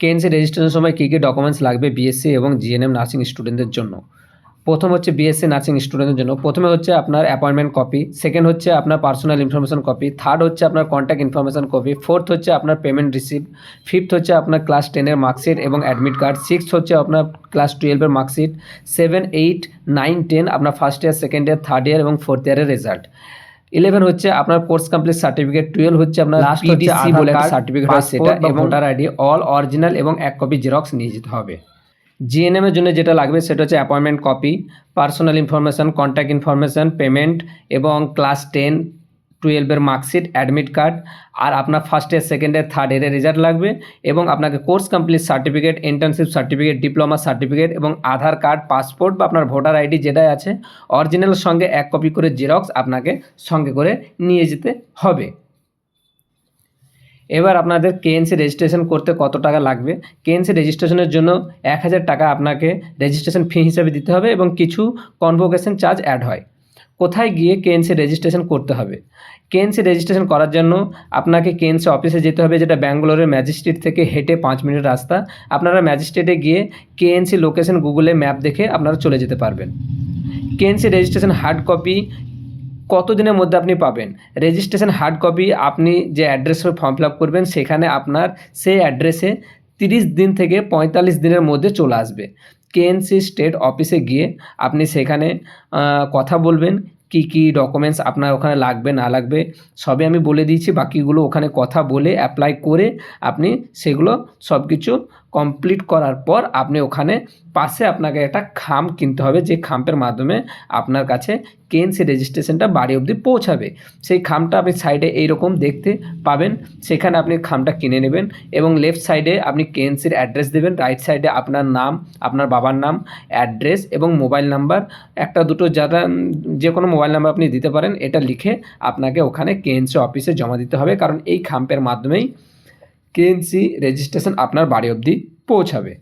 KNC রেজিস্ট্রেশনের সময় কী কী ডকুমেন্টস লাগবে বিএসসি এবং জিএনএম নার্সিং স্টুডেন্টদের জন্য? প্রথম হচ্ছে বিএসসি নার্সিং স্টুডেন্টের জন্য। প্রথমে হচ্ছে আপনার অ্যাপয়েন্টমেন্ট কপি সেকেন্ড হচ্ছে আপনার পার্সোনাল ইনফরমেশন কপি থার্ড হচ্ছে আপনার কন্ট্যাক্ট ইনফরমেশন কপি ফোর্থ হচ্ছে আপনার পেমেন্ট রিসিপ্ট ফিফথ হচ্ছে আপনার ক্লাস টেনের মার্কশিট এবং অ্যাডমিট কার্ড সিক্সথ হচ্ছে আপনার ক্লাস টুয়েলভের marksheet seven eight nine ten আপনার first year second year third year এবং ফোর্থ ইয়ারের রেজাল্ট ইলেভেন হচ্ছে আপনার কোর্স কমপ্লিট সার্টিফিকেট টুয়েলভ হচ্ছে আপনার পিডিসি বলে একটা সার্টিফিকেট হয় সেটা এবং ভোটার আইডি অল অরিজিনাল এবং এক কপি জেরক্স নিয়ে যেতে হবে। জিএনএম এর জন্য যেটা লাগবে সেটা হচ্ছে appointment copy personal information contact information payment এবং ক্লাস টেন টুয়েলভের মার্কশিট অ্যাডমিট কার্ড আর আপনার first year second year third ইয়ারের রেজাল্ট লাগবে এবং আপনাকে course complete certificate internship certificate diploma certificate এবং আধার কার্ড পাসপোর্ট বা আপনার ভোটার আইডি যেটাই আছে অরিজিনাল সঙ্গে এক কপি করে জেরক্স আপনাকে সঙ্গে করে নিয়ে যেতে হবে। এবার আপনাদের কেএনসি রেজিস্ট্রেশন করতে কত টাকা লাগবে? কেএনসি রেজিস্ট্রেশনের জন্য এক হাজার টাকা আপনাকে রেজিস্ট্রেশন ফি হিসাবে দিতে হবে এবং কিছু কনভোকেশন চার্জ অ্যাড হয়। কোথায় গিয়ে কেএনসি রেজিস্ট্রেশন করতে হবে? কেএনসি রেজিস্ট্রেশন করার জন্য আপনাকে কেএনসি অফিসে যেতে হবে, যেটা ব্যাঙ্গালোরের ম্যাজিস্ট্রেট থেকে হেঁটে পাঁচ মিনিট রাস্তা। আপনারা ম্যাজিস্ট্রেটে গিয়ে কেএনসি লোকেশন গুগলে ম্যাপ দেখে আপনারা চলে যেতে পারবেন। কেএনসি রেজিস্ট্রেশন হার্ড কপি কত দিনের মধ্যে আপনি পাবেন? রেজিস্ট্রেশন হার্ড কপি আপনি যে অ্যাড্রেসে ফর্ম ফিল আপ করবেন, সেখানে আপনার সেই অ্যাড্রেসে তিরিশ দিন থেকে পঁয়তাল্লিশ দিনের মধ্যে চলে আসবে। কেএনসি স্টেট অফিসে গিয়ে আপনি সেখানে কথা বলবেন, কি কি ডকুমেন্টস আপনার ওখানে লাগবে, না লাগবে, সবই আমি বলে দিয়েছি। বাকিগুলো ওখানে কথা বলে অ্যাপ্লাই করে আপনি সেগুলো সব কিছু কমপ্লিট করার পর আপনি ওখানে পাশে আপনাকে একটা খাম কিনতে হবে, যে খাম্পের মাধ্যমে আপনার কাছে কেএনসি রেজিস্ট্রেশনটা বাড়ি অবধি পৌঁছাবে। সেই খামটা আপনি সাইডে এইরকম দেখতে পাবেন, সেখানে আপনি খামটা কিনে নেবেন এবং লেফট সাইডে আপনি কেএনসির অ্যাড্রেস দেবেন রাইট সাইডে আপনার নাম, আপনার বাবার নাম অ্যাড্রেস এবং মোবাইল নাম্বার একটা দুটো যারা যে কোনো মোবাইল নাম্বার আপনি দিতে পারেন, এটা লিখে আপনাকে ওখানে কেএনসি অফিসে জমা দিতে হবে, কারণ এই খাম্পের মাধ্যমেই কেএনসি রেজিস্ট্রেশন আপনার বাড়ি অবধি পৌঁছাবে।